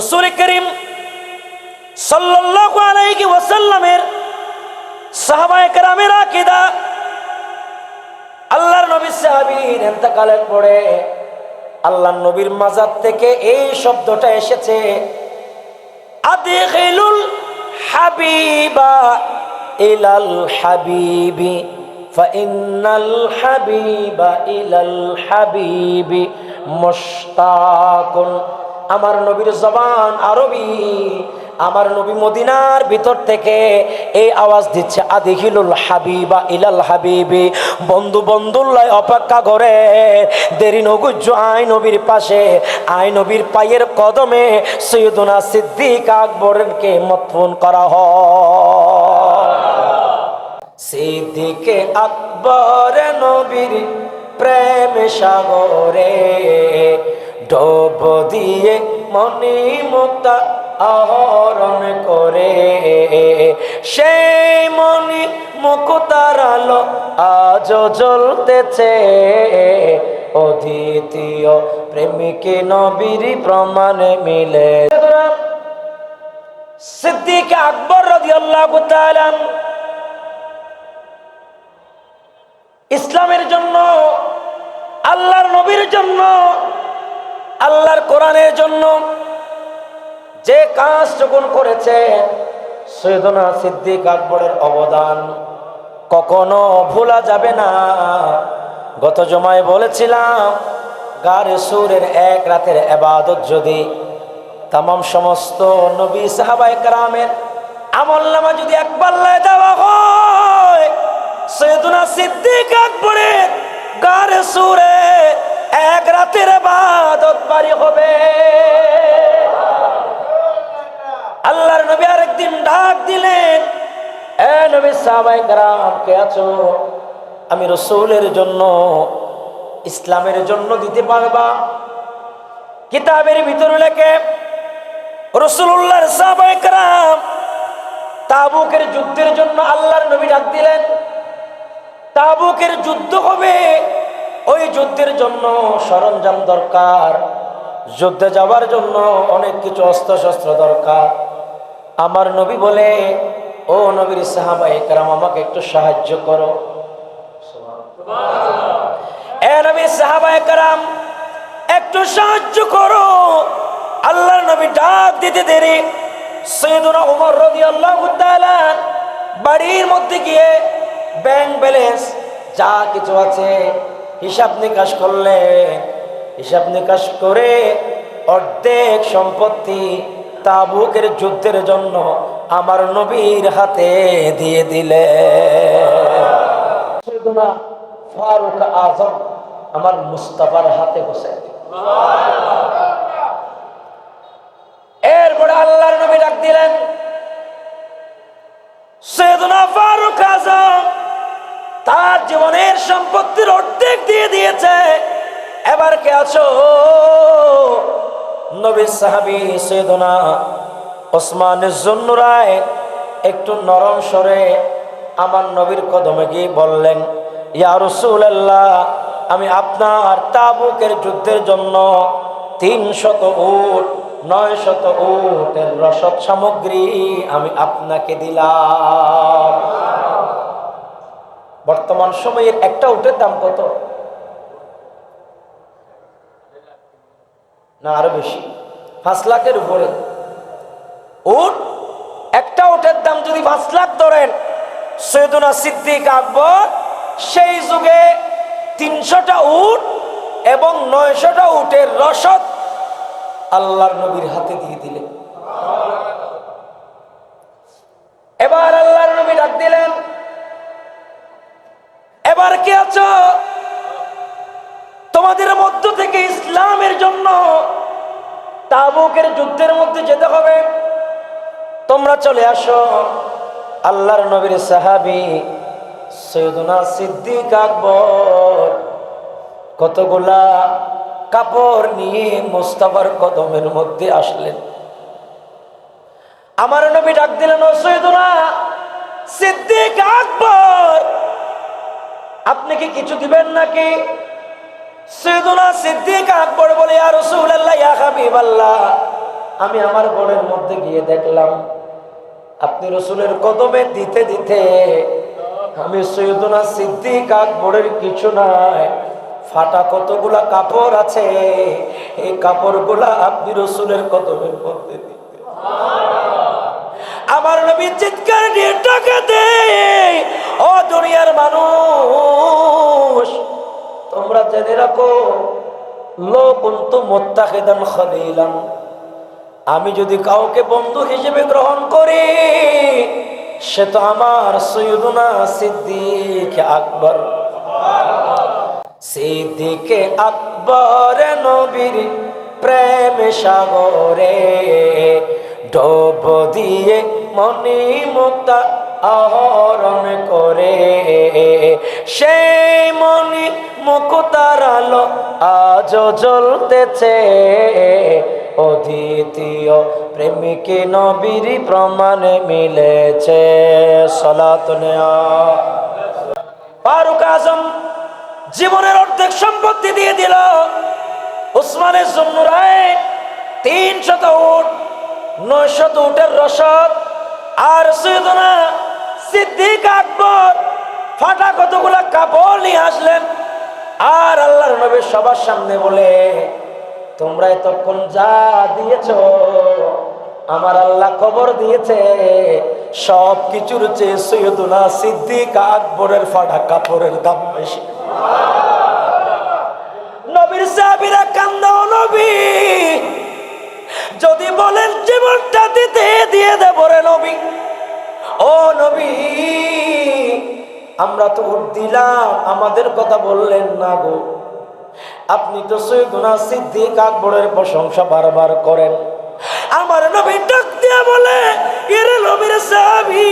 রসুল করিম সাল্লাল্লাহু আলাইহি ওয়াসাল্লামের সাহাবায়ে কেরামের আকীদা আল্লাহর নবী সাহাবীর ইন্তেকালের পরে আল্লাহর নবীর মাজার থেকে এই শব্দটা এসেছে, আদিখিলুল হাবিবা ইলাল হাবিবি, ফাইন্নাল হাবিবা ইলাল হাবিবি, মুশতাকুন আমার নবীর জবান আরবি। আমার নবী মদিনার ভিতর থেকে এই আওয়াজ দিচ্ছে আদি আদিহিলুল হাবিবা ইলাল হাবিবি। বন্ধু বন্ধুল্লয় অপেক্ষা করে দেরি নগুজ্জ আই নবীর পাশে আই নবীর পায়ের কদমে সৈয়দুনা সিদ্দিক আকবরকে মতফুন করা হয়। সিদ্দিকে আকবর নবীর প্রেম সাগরে ডোব দিয়ে মনি মুক্তা আহরণ করে। সেই মনি মুকুতার আলো আজ জ্বলতেছে। অদ্বিতীয় প্রেমিকে নবীর প্রমাণে মিলে। সিদ্দিক আকবর রাদিয়াল্লাহু তাআলা ইসলামের জন্য, আল্লাহর নবীর জন্য আল্লাহর কোরআনের জন্য যে কাজ যখন করেছে, সৈয়দনা সিদ্দিক আকবরের অবদান কখনো ভোলা যাবে না। গত জমায় বলেছিলাম, গারে সুরের এক রাতের এবাদত যদি তাম সমস্ত নবী সাহাবাই কারামের আমল নামা যদি এক পাল্লায় দেওয়া হয়, সৈয়দুনা সিদ্দিক আকবরের গারে সুরে এক রাতের এবাদত বাড়ি হবে। আল্লাহর নবী আরেকদিন ডাক দিলেন, এ নবী সাহাবাই কারাম, কে আছো? আমি রসুলের জন্য, ইসলামের জন্য দিতে পারবা? কিতাবের ভিতরে লেখে রসুল্লাহর সাহাবাই কারাম, তাবুকের যুদ্ধের জন্য আল্লাহর নবী ডাক দিলেন। তাবুকের যুদ্ধ হবে ওই যুদ্ধের জন্য সরঞ্জাম দরকার। যুদ্ধে যাওয়ার জন্য অনেক কিছু অস্ত্র শস্ত্র দরকার। আমার নবী বলে, ও নবীর সাহাবাই কারাম, আমাকে একটু সাহায্য করো। কারাম, একটু সাহায্য করো। আল্লাহর নবী ডাক দিতে দেরি। উমর তাআলা বাড়ির মধ্যে গিয়ে ব্যাংক ব্যালেন্স যা কিছু আছে হিসাব নিকাশ করলে, হিসাব নিকাশ করে অর্ধেক সম্পত্তি তাবুকের যুদ্ধের জন্য আমার নবীর হাতে দিয়ে দিলে। ফারুক আজম আমার মুস্তাফার হাতে বসে। এরপরে আল্লাহর নবী ডাক দিলেন, সৈয়দুনা ফারুক আজম তার জীবনের সম্পত্তির অর্ধেক দিয়ে দিয়েছে। এবার কে আছো? নবী সাহাবি সৈয়দুনা ওসমান জন্নুরায় একটু নরম স্বরে আমার নবীর কদমে গিয়ে বললেন, ইয়া রসুল্লাহ আমি আপনার তাবুকের যুদ্ধের জন্য তিন শত উট নয় শত উটের রসদ সামগ্রী আমি আপনাকে দিলাম। বর্তমান সময়ের একটা উটের দাম কত? না, আরও বেশি। পাঁচ লাখের উপরে। উট, একটা উটের দাম যদি পাঁচ লাখ ধরেন, সৈয়দুনা সিদ্দিক আকবর সেই যুগে তিনশোটা উট এবং নয়শোটা উটের রসদ আল্লাহর নবীর হাতে দিয়ে দিলেন। এবার আল্লাহর নবী ডাক দিলেন এবার কে আছো? তোমাদের মধ্য থেকে ইসলামের জন্য তাবুকের যুদ্ধের মধ্যে যেতে হবে। তোমরা চলে আসো। আল্লাহর নবীর সাহাবি সৈয়দুনা সিদ্দিক আকবর কতগুলা কাপড় নিয়ে মুস্তাফার কদমের মধ্যে আসলেন। আমার নবী ডাক দিলেন, ও সৈয়দুনা সিদ্দিক আকবর! আপনি কি কিছু দিবেন নাকি? আমি আমার মধ্যে গিয়ে দেখলাম, আপনি রসুলের কদমে দিতে দিতে আমি সিদ্দিক আকবরের কিছু নাই। ফাটা কতগুলা কাপড় আছে, এই কাপড়গুলা আপনি রসুলের কদমের মধ্যে দিতে আমার নবী চিৎকার দিয়ে টাকা দে ও দুনিয়ার মানুষ, তোমরা জেনে রাখো লোকন্তু মোত্তাহিদান খলিলান। আমি যদি কাউকে বন্ধু হিসেবে গ্রহণ করি, সে তো আমার সৈয়দুনা সিদ্দিক আকবর। সিদ্দিকে আকবর নবীর প্রেম সাগরে, ডোব দিয়ে মনি মুক্তা আহরণ করে। সেই মনি মুক্তার আলো আজ জ্বলতেছে। অদ্বিতীয় প্রেমিকে নবীর প্রমাণে মিলেছে। সলাত ফারুক আজম জীবনের অর্ধেক সম্পত্তি দিয়ে দিল। উসমানের জন্য রায় তিন শত উট নয় শত উটের রসদ। আর সৈয়দনা সিদ্দিক আকবর ফাটা কতগুলা কাপড় নিয়ে আসলেন। আর আল্লাহর নবী সবার সামনে বলে, তোমরা এতক্ষণ যা দিয়েছ, আমার আল্লাহ খবর দিয়েছে। সব কিছুর চেয়ে সৈয়দুনা সিদ্দিক আকবরের ফাটা কাপড়ের দাম বেশি। নবীর সাহাবীরা কান্দাও নবী, যদি বলেন জীবনটা দিতে, দিয়ে দেব রে নবী। ও নবী, আমরা তো ভোট দিলাম, আমাদের কথা বললেন না গো। আপনি তো সৈয়দুনা সিদ্দিক আকবরের প্রশংসা বারবার করেন। আমার নবী ডাক দিয়া বলে, এর নবীর সাহাবী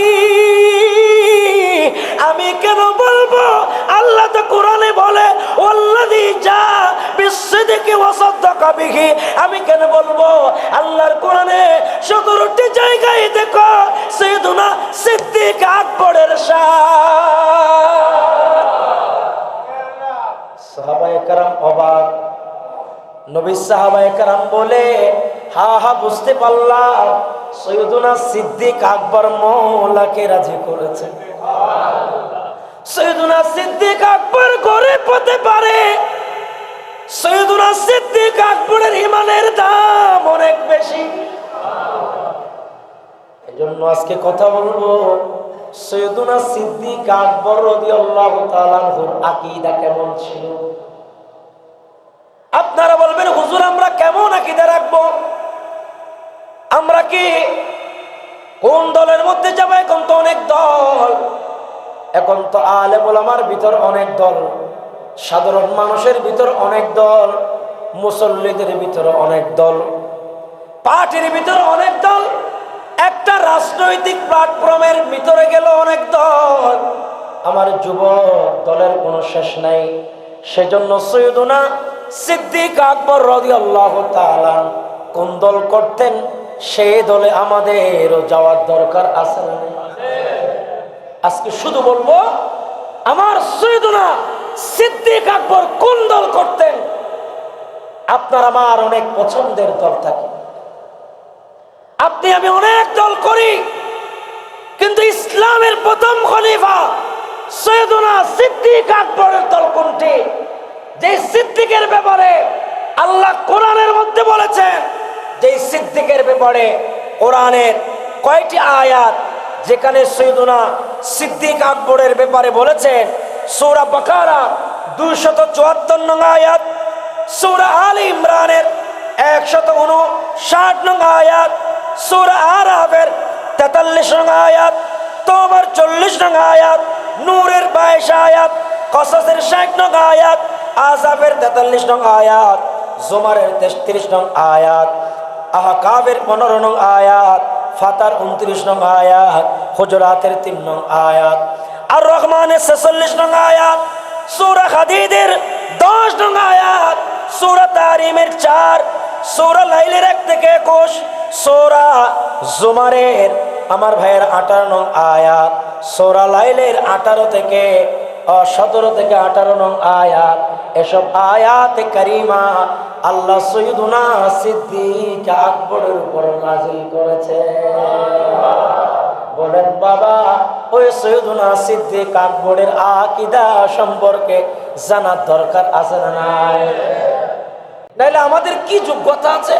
আমি কেন বলব? আল্লাহ তো কোরআনে বলে যা ওয়াসাদ্দাকা বিহি। আমি কেন বলব? আল্লাহর কোরআনে সতেরোটি জায়গায় দেখো, সৈয়দুনা সিদ্দিক আকবরের সাহাবায়ে কারাম অবাক। নবী সাহাবায়ে বলে, হা হা, বুঝতে সিদ্দিক আকবর মৌলাকে রাজি করেছে। আকবর পারে। সিদ্দিক আকবরের ইমানের দাম অনেক বেশি। আজকে কথা বলব সিদ্দিক আকবর কেমন ছিল? আপনারা বলবেন, হুজুর, আমরা কেমন আকীদা রাখব? আমরা কি কোন দলের মধ্যে যাব? এখন তো অনেক দল। এখন তো আলেম ওলামার ভিতর অনেক দল, সাধারণ মানুষের ভিতর অনেক দল, মুসল্লিদের ভিতর অনেক দল, পার্টির ভিতরে অনেক দল, একটা রাজনৈতিক প্ল্যাটফর্মের ভিতরে গেল অনেক দল আমার যুব দলের কোনো শেষ নাই সেজন্য সৈয়দুনা সিদ্দিক আকবর রদি আল্লাহ কোন দল করতেন, সেই দলে আমাদেরও যাওয়ার দরকার আছে না? আজকে শুধু বলব, আমার সৈয়দুনা সিদ্দিক আকবর কোন দল করতেন? আপনার আমার অনেক পছন্দের দল থাকে। আপনি, আমি অনেক দল করি, কিন্তু ইসলামের প্রথম খলিফা সৈয়দুনা সিদ্দিক আকবরের দল কোনটি? যে সিদ্দিকের ব্যাপারে আল্লাহ কোরআনের মধ্যে বলেছেন, যে সিদ্দিকের ব্যাপারে কোরআনের কয়টি আয়াত যেখানে সৈয়দুনা সিদ্দিক আকবরের ব্যাপারে বলেছেন, সৌরা বাকারা দুইশত চুয়াত্তর নং আয়াত, সৌরা আলী ইমরানের একশত উনষাট নং আয়াত, সৌরা আরাফের তেতাল্লিশ নং আয়াত তোমার চল্লিশ নং আয়াত, নূরের বাইশ আয়াত, কসাসের ষাট নং আয়াত আজাবের তেতাল্লিশ নং আয়াত, জোমারের তেত্রিশ নং আয়াত আহকাবের পনেরো নং আয়াত, ফাতার উনত্রিশ নং আয়াত হুজরাতের তিন নং আয়াত। আর রহমানের ছেচল্লিশ নং আয়াত, সুরা হাদিদের দশ নং আয়াত, সুরা তারিমের চার, সুরা লাইলের এক থেকে একুশ, সুরা জুমারের আমার ভাইয়ের আঠারো নং আয়াত, সোরা লাইলের আঠারো থেকে সতেরো থেকে আঠারো নং আয়াত। এসব আয়াতে কারিমা আল্লাহ সৈয়দুনা সিদ্দিক আকবরের উপর নাজিল করেছে। বলেন, বাবা, ওই সৈয়দুনা সিদ্দিক আকবরের আকিদা সম্পর্কে জানার দরকার আছে না নাই? নাইলে আমাদের কি যোগ্যতা আছে?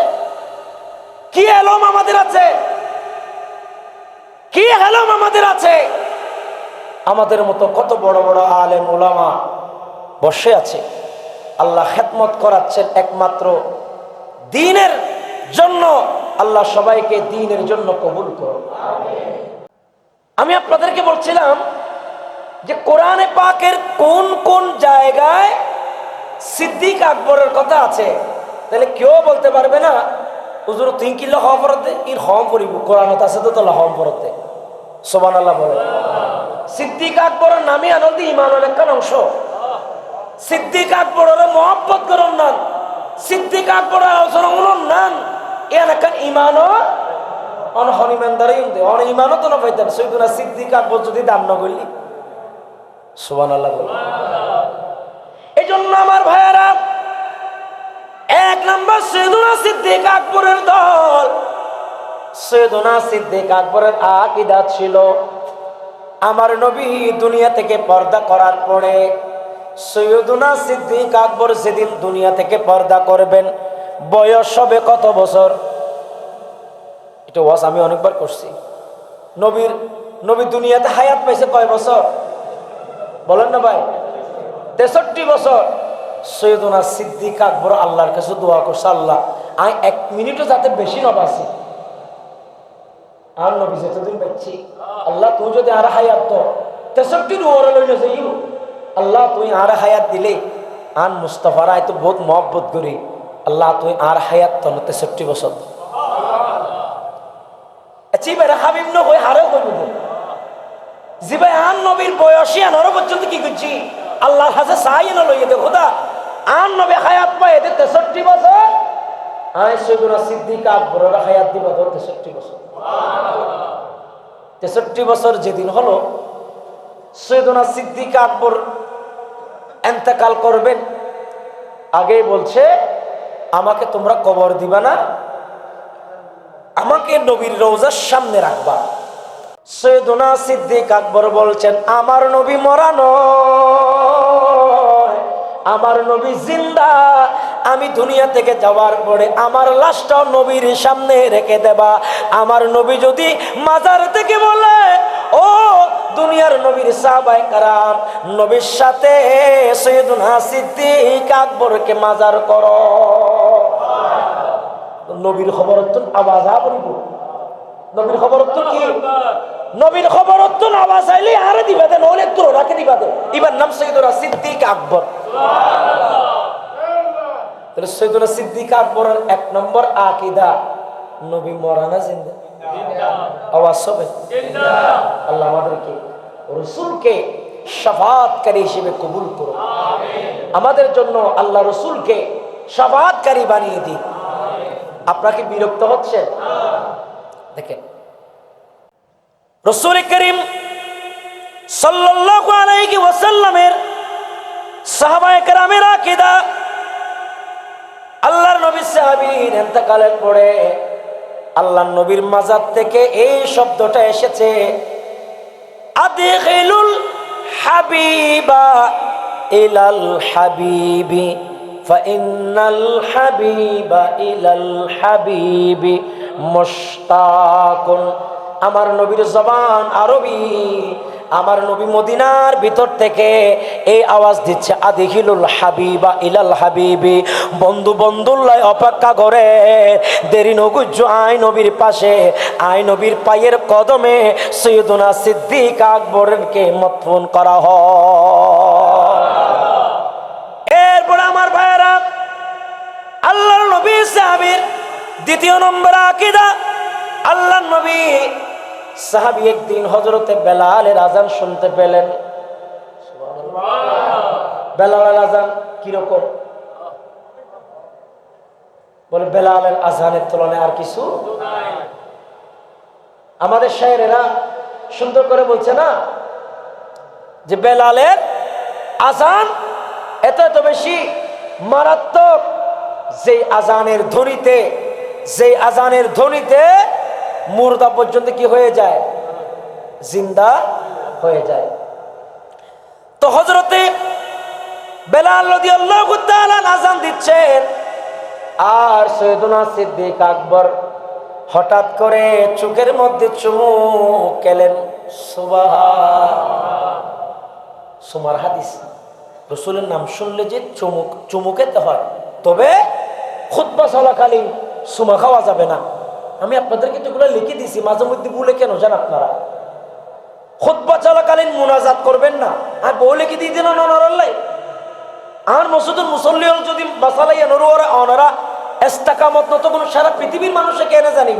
কি এলম আমাদের আছে? কি এলম আমাদের আছে? আমাদের মতো কত বড় বড় আলেম ওলামা বসে আছে। আল্লাহ খেদমত করাচ্ছেন একমাত্র দিনের জন্য। আল্লাহ সবাইকে দিনের জন্য কবুল করো আমি আপনাদেরকে বলছিলাম যে কোরআনে পাকের কোন কোন জায়গায় সিদ্দিক আকবরের কথা আছে, তাহলে কেউ বলতে পারবে না, হুজুর তুই কি লহম পড়তে ইর হম পড়িব কোরআনত আছে তো তোলা হম পড়তে আল্লাহ বলে। সিদ্দিক আকবরের নামে আনন্দ ইমানের একটা অংশ। সিদ্দিক আকবরের মহব্বত করুন নান। সিদ্দিক আকবরের আলোচনা নান। একটা ইমানও অন অন সিদ্দিক আকবর যদি এই জন্য আমার ভাইয়ারা, এক নম্বর সিদ্দিক আকবরের আকবরের আকিদা ছিল আমার নবী দুনিয়া থেকে পর্দা করার পরে। সৈয়দুনা সিদ্দিক আকবর সেদিন দুনিয়া থেকে পর্দা করবেন, বয়স হবে কত বছর? এটা ওয়াজ আমি অনেকবার করছি। নবীর, নবী দুনিয়াতে হায়াত পাইছে কয় বছর? বলেন না ভাই। তেষট্টি বছর। সৈয়দুনা সিদ্দিক আকবর আল্লাহর কাছে দোয়া করছে, আল্লাহ, আমি এক মিনিটও যাতে বেশি না বাঁচি। আর নবী যতদিন পাচ্ছি আল্লাহ, তুই যদি আর হায়াত তো তেষট্টির ওরে লইলে যাই আল্লাহ, তুই আর হায়াত দিলে আন মুস্তফার আয় তো বহুত মহব্বত করি। আল্লাহ, তুই আর হায়াত তো তেষট্টি বছর আন নবীর বয়সী কি করছি? না লইয়ে দে খোদা। আন নবী তেষট্টি বছর। তেষট্টি বছর। তেষট্টি বছর যেদিন হলো সৈদুনা সিদ্দিক আকবর এন্তেকাল করবেন। আগে বলছে, আমাকে তোমরা কবর দিবা না। আমাকে নবীর রোজার সামনে রাখবা। সৈদুনা সিদ্দিক আকবর বলছেন, আমার নবী মরানো আমার নবী জিন্দা। আমি দুনিয়া থেকে যাওয়ার পরে আমার লাশটাও নবীর সামনে রেখে দেবা। আমার নবী যদি মাজার থেকে বলে, ও দুনিয়ার নবীর সাহাবাই কারাম, নবীর সাথে সৈয়দুনা সিদ্দিক আকবরকে মাজার করো। নবীর খবর আওয়াজ আবরিব নবীর খবর কি? নবীর খবর আওয়াজ আইলে আরে দিবা দে নইলে তোর রাখে দিবা দে। এবার নাম সৈয়দুনা সিদ্দিক আকবর। সিদ্দিক আকবরের এক নম্বর আকিদা, নবী জিন্দা। আওয়াজ হবে? আল্লাহ আমাদেরকে, রসুলকে সাফাতকারী হিসেবে কবুল করো আমাদের জন্য আল্লাহ রসুলকে সাফাতকারী বানিয়ে দিন আপনাকে বিরক্ত হচ্ছে? দেখেন। রসুল করিম সাল্লাল্লাহু আলাইহি আল্লাহর নবী পরে আল্লাহর নবীর মাজার থেকে এই শব্দটা এসেছে হাবিবা হাবিবি। فإن الحبيب إلى الحبيب مشتاق আমার নবীর জবান আরবি আমার নবী মদিনার ভিতর থেকে এই আওয়াজ দিচ্ছে আদিহিলুল হাবিবা ইলাল হাবিবি বন্ধু বন্ধুল্লাই অপেক্ষা করে দেরি নগুজ্জ আই নবীর পাশে আই নবীর পায়ের কদমে সৈয়দুনা সিদ্দিক আকবরকে মতফুন করা হয় নবী সাহাবীর দ্বিতীয় নম্বর আকিদা। আল্লাহর নবী সাহাবি একদিন হজরতে বেলালের আজান শুনতে পেলেন। বেলালের আজান কীরকম? বলে, বেলালের আজানের তুলনায় আর কিছু আমাদের শায়েরেরা সুন্দর করে বলছে না যে, বেলালের আজান এত এত বেশি মারাত্মক যেই আজানের ধ্বনিতে, যেই আজানের ধ্বনিতে মুর্দা পর্যন্ত কি হয়ে যায়? জিন্দা হয়ে যায়। তো হজরতে বেলাল আজান দিচ্ছেন। আর সৈয়দনা সিদ্দিক আকবর হঠাৎ করে চোখের মধ্যে চুমু কেলেন সুমার হাদিস। রসুলের নাম শুনলে যে চুমুক চুমুকেতে হয়। তবে খুদ্া চলাকালীন সুমা খাওয়া যাবে না। আমি আপনাদেরকে যেগুলো লিখে দিছি, মাঝে মধ্যে ভুলে কেন জান আপনারা? খুদ্া চলাকালীন মুনাজাত করবেন না। আর বউ লিখে দিয়ে দিল নরাল্লাই আর মসুদুর মুসল্লি যদি বাসালাই নরুয়ারা অনারা, এস্তাকামত নত কোনো সারা পৃথিবীর মানুষে কেনে জানিব?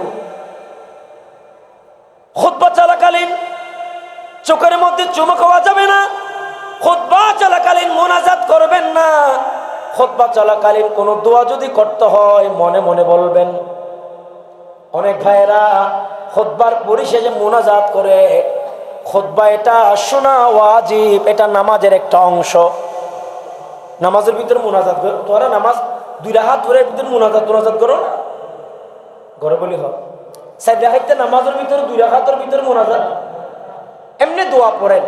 খুদ্া চলাকালীন চোখের মধ্যে চুমো খাওয়া যাবে না। খুদ্া চলাকালীন মোনাজাত করবেন না। খুদ্া চলাকালীন কোনো দোয়া যদি করতে হয়, মনে মনে বলবেন, অনেক ভাইয়েরা খুদ্বার পরিশেষে মোনাজাত করে খুদ্া এটা শোনা ওয়াজিব, এটা নামাজের একটা অংশ। নামাজের ভিতরে মোনাজাত তোরা নামাজ দুই হাত ধরে ভিতরে মোনাজাত মোনাজাত করো না? ঘরে বলি হোক সাইড রাখাইতে নামাজের ভিতরে, দুই হাতের ভিতরে মোনাজাত। এমনি দোয়া পড়েন।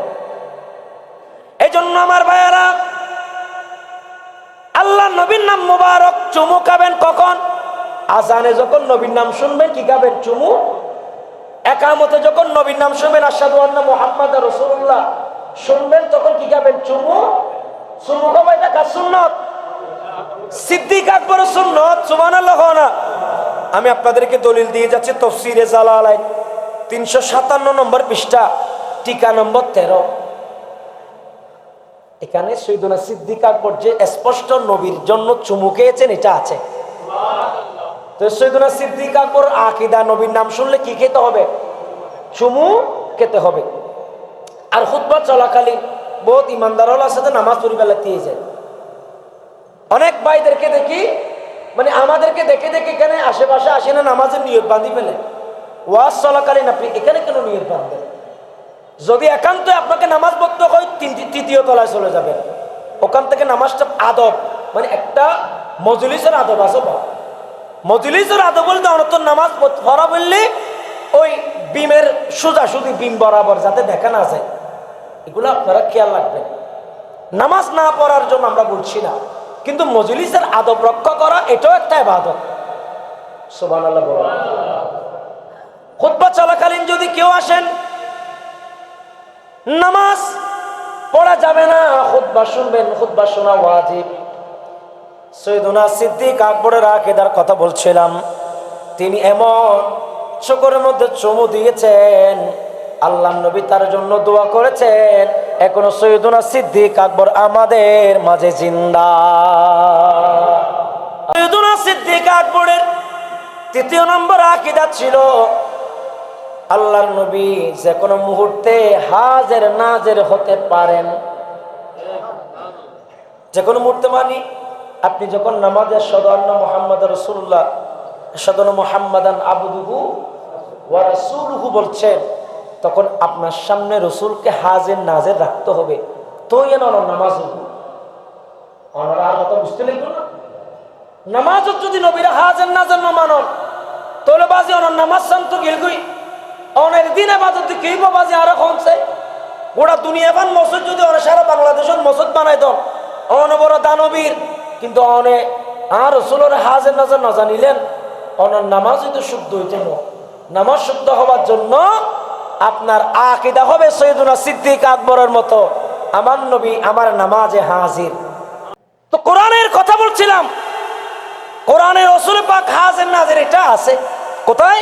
এই জন্য আমার ভাইয়ারা আল্লাহ নবীর নাম মোবারক চুমু খাবেন কখন? আজানে যখন নবীর নাম শুনবেন, কি খাবেন? চুমু? একামতে যখন নবীর নাম শুনবেন আসাদু আন্না মোহাম্মদ রসুল্লাহ শুনবেন, তখন কি খাবেন? চুমু? চুমু খাবে এটা কাজ সুন্নত। সিদ্দিক আকবর সুন্নত সুমান না। আমি আপনাদেরকে দলিল দিয়ে যাচ্ছি, তফসিরে জালালাই তিনশো সাতান্ন নম্বর পৃষ্ঠা, টিকা নম্বর তেরো। এখানে সৈদনা সিদ্দিক আকবর যে স্পষ্ট নবীর জন্য চুমু খেয়েছেন, এটা আছে। তো সৈদনা সিদ্দিক আকবর আকিদা নবীর নাম শুনলে কি খেতে হবে? চুমু খেতে হবে। আর খুতবা চলাকালীন বহুত ইমানদারওয়ালার সাথে নামাজ পরিবেলা দিয়ে যায়। অনেক ভাইদেরকে দেখি মানে আমাদেরকে দেখে দেখে এখানে আশেপাশে আসে না নামাজের নিয়ত বাঁধি ফেলে। ওয়াজ চলাকালীন আপনি এখানে কেন নিয়ত বাঁধবেন? যদি একান্ত আপনাকে নামাজ পড়তে হয় তৃতীয় তলায় চলে যাবেন। ওখান থেকে নামাজটা আদব। মানে একটা মজলিসের আদব আছে মজলিসের আদব বলতে অনত নামাজ পড়া বললে ওই বিমের সোজা সুদি বিম বরাবর যাতে দেখা না যায়। এগুলো আপনারা খেয়াল রাখবেন। নামাজ না পড়ার জন্য আমরা বলছি না। কিন্তু মজলিসের আদব রক্ষা করা, এটাও একটা আদব সোমান আল্লাহ চলাকালীন যদি কেউ আসেন নামাজ পড়া যাবে না। খুদ্া শুনবেন খুদ্া শোনা ওয়াজিব। সৈদুনা সিদ্দিক আকবরের আকেদার কথা বলছিলাম, তিনি এমন চোখের মধ্যে চমু দিয়েছেন, আল্লাহ নবী তার জন্য দোয়া করেছেন, এখনও সৈয়দুনা সিদ্দিক আকবর আমাদের মাঝে জিন্দা। সৈয়দুনা সিদ্দিক আকবরের তৃতীয় নম্বর আকিদা ছিল আল্লাহর নবী যে কোনো মুহূর্তে হাজের নাজের হতে পারেন। যে কোনো মুহূর্তে মানি আপনি যখন নামাজের সদন্য মোহাম্মদ রসুল্লাহ সদন মোহাম্মদান আবুদুহু রসুলহু বলছেন, তখন আপনার সামনে রসুলকে হাজের নাজের রাখতে হবে। তো এন নামাজ কথা বুঝতে লাগবে না। নামাজ যদি নবীরা হাজের নাজের ন মানন, তাহলে বাজি অনার নামাজ শান্ত গেলগুই অনের দিনে বাজত কেই বাজি আরও কমছে। গোটা দুনিয়া বান মসজিদ যদি অনেক, সারা বাংলাদেশের মসজিদ বানাই দন। অন বড় দানবীর, কিন্তু অনে আর রসুলের হাজের নাজর না জানিলেন, অনার নামাজই তো শুদ্ধ হইতে নামাজ শুদ্ধ হওয়ার জন্য আপনার আকিদা হবে সৈয়দুনা সিদ্দিক আকবরের মতো। আমার নবী আমার নামাজে হাজির। তো কোরআনের কথা বলছিলাম। কোরআনের রসুল পাক হাজির নাজির এটা আছে। কোথায়?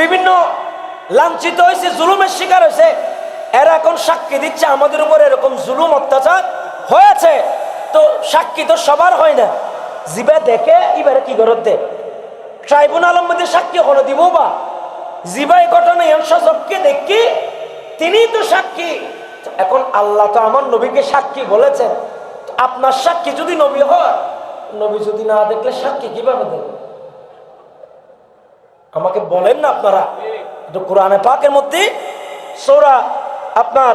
বিভিন্ন লাঞ্ছিত হয়েছে, জুলুমের শিকার হয়েছে। এরা এখন সাক্ষী দিচ্ছে, আমাদের উপর এরকম জুলুম, অত্যাচার হয়েছে। তো সাক্ষী তো সবার হয় না। জিবা দেখে এবারে কি করত? দে ট্রাইব্যুনালের মধ্যে সাক্ষী হলো, দিব বা? জিবা এই ঘটনা সবকে দেখি, তিনি তো সাক্ষী। এখন আল্লাহ তো আমার নবীকে সাক্ষী বলেছেন। আপনার সাক্ষী যদি নবী হয়, নবী যদি না দেখলে সাক্ষী কীভাবে দেবে আমাকে বলেন না আপনারা। একটু কোরআনে পাকের মধ্যে সৌরা আপনার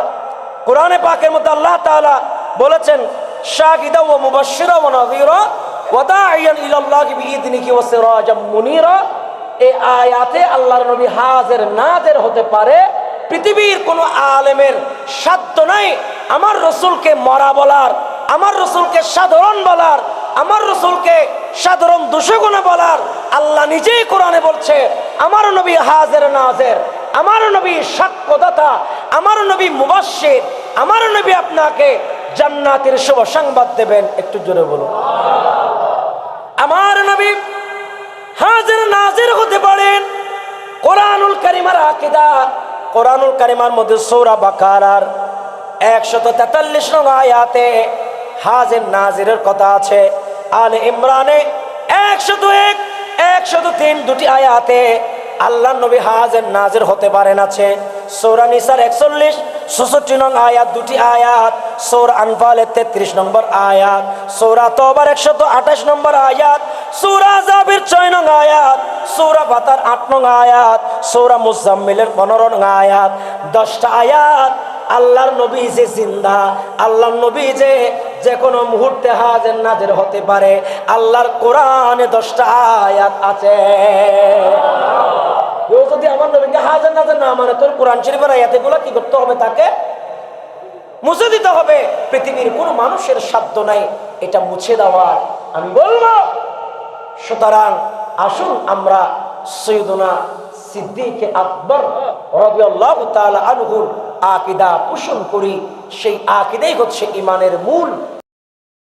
কোরআনে পাকের মধ্যে আল্লাহ তাআলা বলেছেন মুনীরা। এই আয়াতে হতে পারে। পৃথিবীর কোনো আলেমের সাধ্য নাই আমার রসুলকে মরা বলার, আমার রসুলকে সাধারণ বলার, আমার রসুলকে সাধারণ দুশগুণে বলার, আল্লাহ নিজেই কোরআনে বলছে, আমার নবী হাজের নাজের, আমার নবী সাক্ষ্যদাতা, আমার নবী মুবাসির আমার নবী আপনাকে জান্নাতের শুভ সংবাদ দেবেন। একটু জোরে বলুন। আমার নবী হাজির নাজির হতে পারেন কোরআনুল কারিমার আকিদা। কোরআনুল কারিমার মধ্যে সৌরা বাকারার একশত তেতাল্লিশ নং আয়াতে হাজির নাজিরের কথা আছে। আলে ইমরানে একশত এক একশত তিন, দুটি আয়াতে আল্লাহ নবী হাজের নাজির হতে পারেন আছে। আয়াত, দুটি সৌর তেত্রিশ নম্বর আয়াত। সৌরা তোবার আঠাশ নম্বর সৌরা সৌরা আট নং আয়াত। সৌরা মুজাম্মিলের আয়াত। দশটা আল্লাহর নবী যে জিন্দা, আল্লাহর নবী যে যে কোনো মুহূর্তে হাজের নাজের হতে পারে। আল্লাহর কোরআনে দশটা আয়াত আছে। কেউ যদি আমার নবীকে হাজার নাজার না মানে তোর কোরআন শরীফের আয়াতেগুলো কি করতে হবে তাকে? মুছে দিতে হবে। পৃথিবীর কোনো মানুষের সাধ্য নাই এটা মুছে দেওয়ার। আমি বলব, সুতরাং আসুন আমরা সৈয়দনা সিদ্দিকে আকবর রবিআল্লাহ তালা আনহুর আকিদা পোষণ করি সেই আকিদেই হচ্ছে ইমানের মূল